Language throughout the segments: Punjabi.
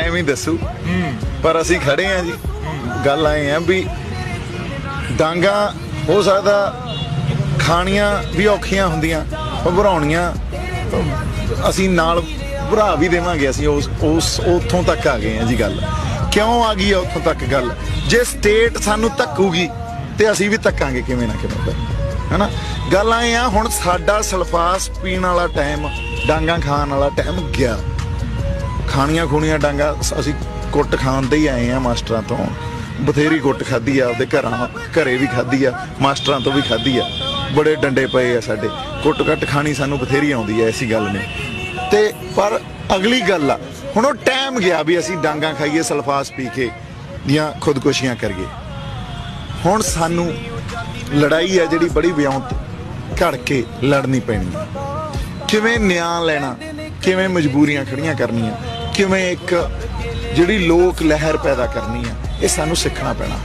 ਐਵੇਂ ਦੱਸੂ। ਪਰ ਅਸੀਂ ਖੜੇ ਆ ਜੀ। ਗੱਲ ਆਏ ਆ ਵੀ ਡਾਂਗਾ ਹੋ ਸਕਦਾ ਖਾਣੀਆਂ ਵੀ ਔਖੀਆਂ ਹੁੰਦੀਆਂ ਭਰਾਉਣੀਆਂ ਅਸੀਂ ਨਾਲ ਭਰਾ ਵੀ ਦੇਵਾਂਗੇ ਅਸੀਂ ਉਸ ਉਸ ਉੱਥੋਂ ਤੱਕ ਆ ਗਏ ਆ ਜੀ ਗੱਲ। ਕਿਉਂ ਆ ਗਈ ਆ ਉੱਥੋਂ ਤੱਕ ਗੱਲ? ਜੇ ਸਟੇਟ ਸਾਨੂੰ ਧੱਕੂਗੀ ਤੇ ਅਸੀਂ ਵੀ ਧੱਕਾਂਗੇ ਕਿਵੇਂ ਨਾ ਕਿਵੇਂ ਫਿਰ ਹਨਾ? ਗੱਲ ਆਏ ਆ, ਹੁਣ ਸਾਡਾ ਸਲਫਾਸ ਪੀਣ ਵਾਲਾ ਟਾਈਮ ਡਾਂਗਾ ਖਾਣ ਵਾਲਾ ਟਾਈਮ ਗਿਆ। ਖਾਣੀਆਂ ਖੂਣੀਆਂ ਡਾਂਗਾ ਅਸੀਂ ਕੁੱਟ ਖਾਣ ਦੇ ਹੀ ਆਏ ਆ ਮਾਸਟਰਾਂ ਤੋਂ। ਬਥੇਰੀ ਕੁੱਟ ਖਾਧੀ ਆ, ਆਪਦੇ ਘਰਾਂ, ਘਰੇ ਵੀ ਖਾਧੀ ਆ, ਮਾਸਟਰਾਂ ਤੋਂ ਵੀ ਖਾਧੀ ਆ। ਬੜੇ ਡੰਡੇ ਪਏ ਆ ਸਾਡੇ। ਕੁੱਟ ਕੱਟ ਖਾਣੀ ਸਾਨੂੰ ਬਥੇਰੀ ਆਉਂਦੀ ਐ ਐਸੀ ਗੱਲ ਨਹੀਂ। ਤੇ ਪਰ ਅਗਲੀ ਗੱਲ ਆ, ਹੁਣ ਉਹ ਟਾਈਮ ਗਿਆ ਵੀ ਅਸੀਂ ਡਾਂਗਾ ਖਾਈਏ, ਸਲਫਾਸ ਪੀ ਕੇ ਦੀਆਂ ਖੁਦਕੁਸ਼ੀਆਂ ਕਰੀਏ। ਹੁਣ ਸਾਨੂੰ ਲੜਾਈ ਆ ਜਿਹੜੀ ਬੜੀ ਵਿਉਂਤ ਘੜ ਕੇ ਲੜਨੀ ਪੈਣੀ ਕਿਵੇਂ ਨਿਆਂ ਲੈਣਾ, ਕਿਵੇਂ ਮਜਬੂਰੀਆਂ ਖੜੀਆਂ ਕਰਨੀਆਂ। ਕਿਵੇਂ ਇੱਕ ਜਿਹੜੀ ਲੋਕ ਲਹਿਰ ਪੈਦਾ ਕਰਨੀ ਆ, ਇਹ ਸਾਨੂੰ ਸਿੱਖਣਾ ਪੈਣਾ,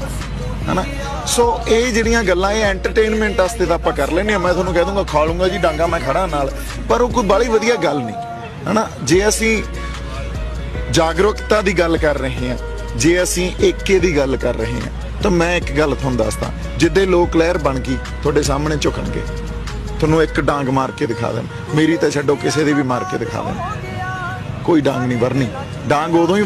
ਹਨਾ? ਸੋ ਇਹ ਜਿਹੜੀਆਂ ਗੱਲਾਂ, ਇਹ ਐਂਟਰਟੇਨਮੈਂਟ ਵਾਸਤੇ ਤਾਂ ਆਪਾਂ ਕਰ ਲੈਨੇ ਆ ਮੈਂ ਤੁਹਾਨੂੰ ਕਹਿ ਦੂੰਗਾ, ਖਾ ਲੂੰਗਾ ਜੀ, ਡਾਂਗਾ ਮੈਂ ਖੜਾ ਨਾਲ। ਪਰ ਉਹ ਕੋਈ ਬਾਲੀ ਵਧੀਆ ਗੱਲ ਨਹੀਂ, ਹਨਾ? ਜੇ ਅਸੀਂ ਜਾਗਰੂਕਤਾ ਦੀ ਗੱਲ ਕਰ ਰਹੇ ਹਾਂ, ਜੇ ਅਸੀਂ ਏਕੇ ਦੀ ਗੱਲ ਕਰ ਰਹੇ ਹਾਂ, ਤਾਂ ਮੈਂ ਇੱਕ ਗੱਲ ਤੁਹਾਨੂੰ ਦੱਸਦਾ। ਜਿੱਦੇ ਲੋਕ ਲਹਿਰ ਬਣ ਗਈ, ਤੁਹਾਡੇ ਸਾਹਮਣੇ ਝੁਕਣਗੇ। ਤੁਹਾਨੂੰ ਇੱਕ ਡਾਂਗ ਮਾਰ ਕੇ ਦਿਖਾ ਦੇਣ। ਮੇਰੀ ਤਾਂ ਛੱਡੋ, ਕਿਸੇ ਦੀ ਵੀ ਮਾਰ ਕੇ ਦਿਖਾ ਦੇਣ। ਕੋਈ ਡਾਂਗ ਨਹੀਂ ਵਰਨੀ। ਡਾਂਗ ਉਦੋਂ ਹੀ